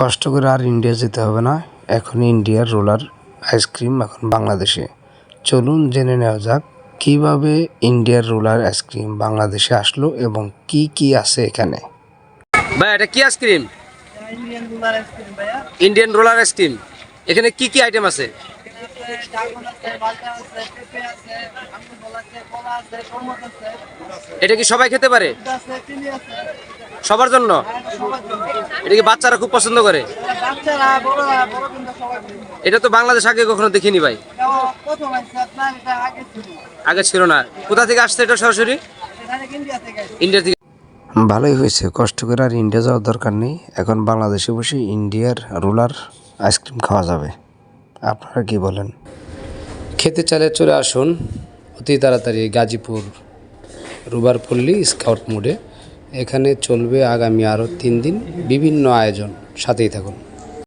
কষ্ট করে আর ইন্ডিয়া যেতে হবে না। এখন ইন্ডিয়ার রোলার আইসক্রিম এখন বাংলাদেশে। চলুন জেনে নেওয়া যাক কীভাবে ইন্ডিয়ার রোলার আইসক্রিম বাংলাদেশে আসলো এবং কি কি আছে এখানে। ভাই এটা কি ice cream Indian roller ice cream roller ice cream এখানে কি কি আইটেম আছে? এটা কি সবাই খেতে পারে? সবার জন্য? আর এটা কি বাচ্চারা খুব পছন্দ করে? এটা বাচ্চারা বড়রা বড় কিন্তু সবাই খায়। এটা তো বাংলাদেশ আগে কখনো দেখিনি ভাই। এটাও প্রথম আছে আপনার এটা আগে ছিল। না। কোথা থেকে আসছে এটা সরাসরি? ইন্ডিয়া থেকে ইন্ডিয়া থেকে। ভালোই হয়েছে কষ্ট করে আর ইন্ডিয়া যাওয়ার দরকার নেই। এখন বাংলাদেশে বসে ইন্ডিয়ার রোলার আইসক্রিম খাওয়া যাবে। আপনারা কি বলেন? খেতে চালে চলে আসুন। অতি তাড়াতাড়ি গাজীপুর রুবারপল্লী স্কাউট মোডে। এখানে চলবে আগামী আরও তিন দিন বিভিন্ন আয়োজন। সাথেই থাকুন।